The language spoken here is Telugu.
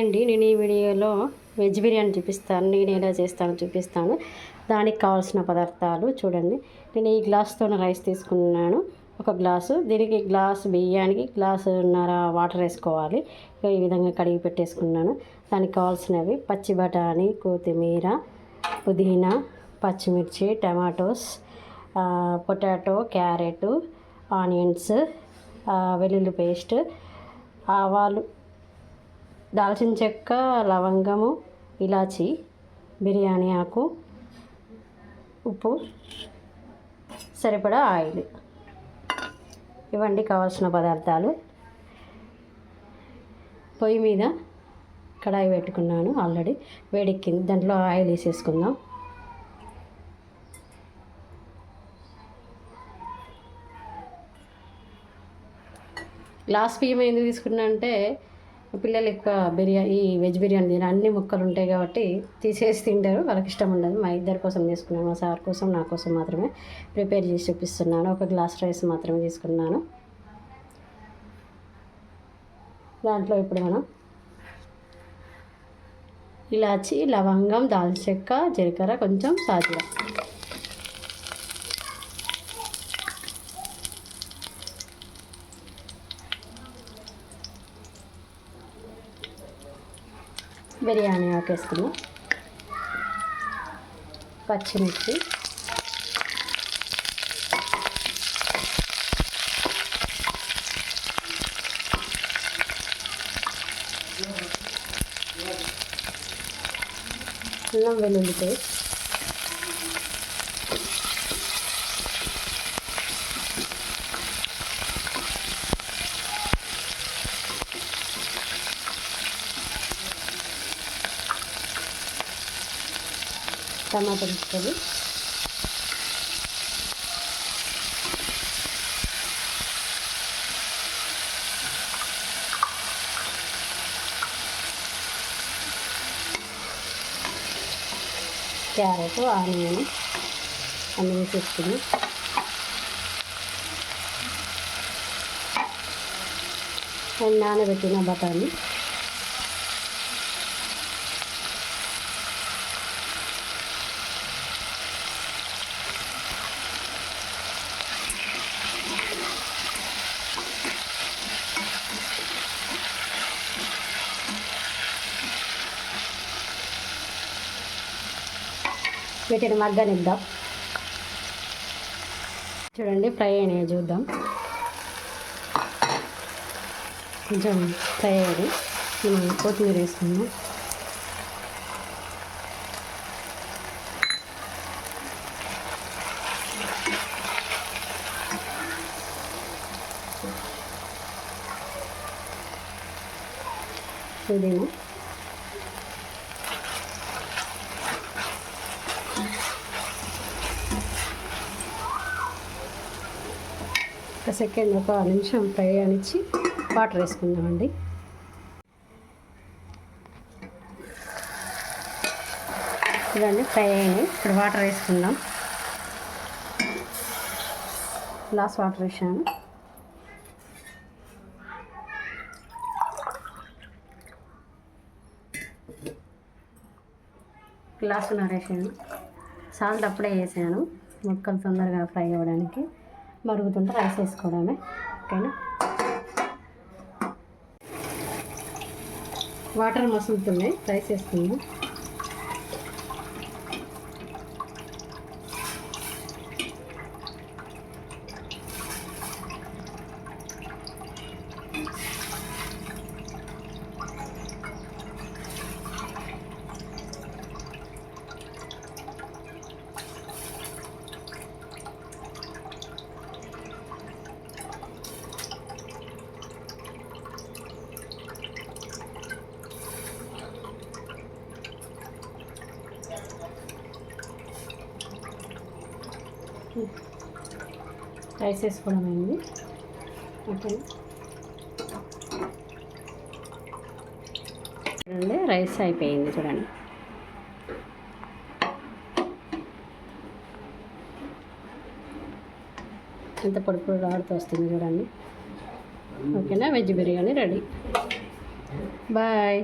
అండి నేను ఈ వీడియోలో వెజ్ బిర్యానీ చూపిస్తాను. నేను ఎలా చేస్తానో చూపిస్తాను. దానికి కావాల్సిన పదార్థాలు చూడండి. నేను ఈ గ్లాస్తో రైస్ తీసుకున్నాను. ఒక గ్లాసు. దీనికి గ్లాస్ బియ్యానికి గ్లాసున్నర వాటర్ వేసుకోవాలి. ఈ విధంగా కడిగి పెట్టేసుకున్నాను. దానికి కావాల్సినవి పచ్చి బఠానీ కొత్తిమీర పుదీనా పచ్చిమిర్చి టమాటోస్ పొటాటో క్యారెట్ ఆనియన్స్ వెల్లుల్లి పేస్ట్ ఆవాలు దాల్చిన చెక్క లవంగము ఇలాచి బిర్యానీ ఆకు ఉప్పు సరిపడా ఆయిల్. ఇవండి కావాల్సిన పదార్థాలు. పొయ్యి మీద కడాయి పెట్టుకున్నాను ఆల్రెడీ. వేడెక్కింది. దాంట్లో ఆయిల్ వేసేసుకుందాం. గ్లాస్ బియ్యం ఎందుకు తీసుకున్నా అంటే పిల్లలు ఎక్కువ బిర్యానీ ఈ వెజ్ బిర్యానీ తిన అన్ని ముక్కలు ఉంటాయి కాబట్టి తీసేసి తింటారు. వాళ్ళకి ఇష్టం ఉండదు. మా ఇద్దరి కోసం తీసుకున్నాను మా సార్ కోసం నా కోసం మాత్రమే ప్రిపేర్ చేసి చూపిస్తున్నాను. ఒక గ్లాస్ రైస్ మాత్రమే తీసుకున్నాను. దాంట్లో ఇప్పుడు మనం ఇలాచి లవంగం దాల్చెక్క జీలకర్ర కొంచెం సాజీరా. బిర్యానీ ఆకేస్తున్నాం పచ్చిమిర్చి. అల్లం వెల్లుల్లి పేస్ట్. టమాటా ముక్కలు. క్యారెట్ ఆనియన్ అన్నీ వేసేసుకుని అండ్ నానబెట్టిన బఠానీ. వీటిని మగ్గనిద్దాం చూడండి ఫ్రై అయినాయి చూద్దాం. కొంచెం ఫ్రై అయ్యి మనం కొత్తిమీర వేసుకుందాం. పుదీనా ఒక సెకండ్ ఒక నిమిషం ఫ్రై అనిచ్చి వాటర్ వేసుకుందామండి. ఇవన్నీ ఫ్రై అయినాయి ఇప్పుడు వాటర్ వేసుకుందాం. గ్లాస్ వాటర్ వేసాను. గ్లాసు నరేసాను సాల్ట్ అప్పుడే వేసాను. ముక్కలు తొందరగా ఫ్రై అవ్వడానికి. మరుగుతుంటే రైస్ వేసుకోవడమే ఓకేనా? వాటర్ మసులుతున్నాయి. రైస్ వేసుకుందాం రైస్ వేసుకోవడం అయింది. ఓకే. చూడండి రైస్ అయిపోయింది చూడండి. ఎంత పొడి పొడి ఆడుతూ వస్తుంది చూడండి. ఓకేనా? Veg biryani ready. బాయ్.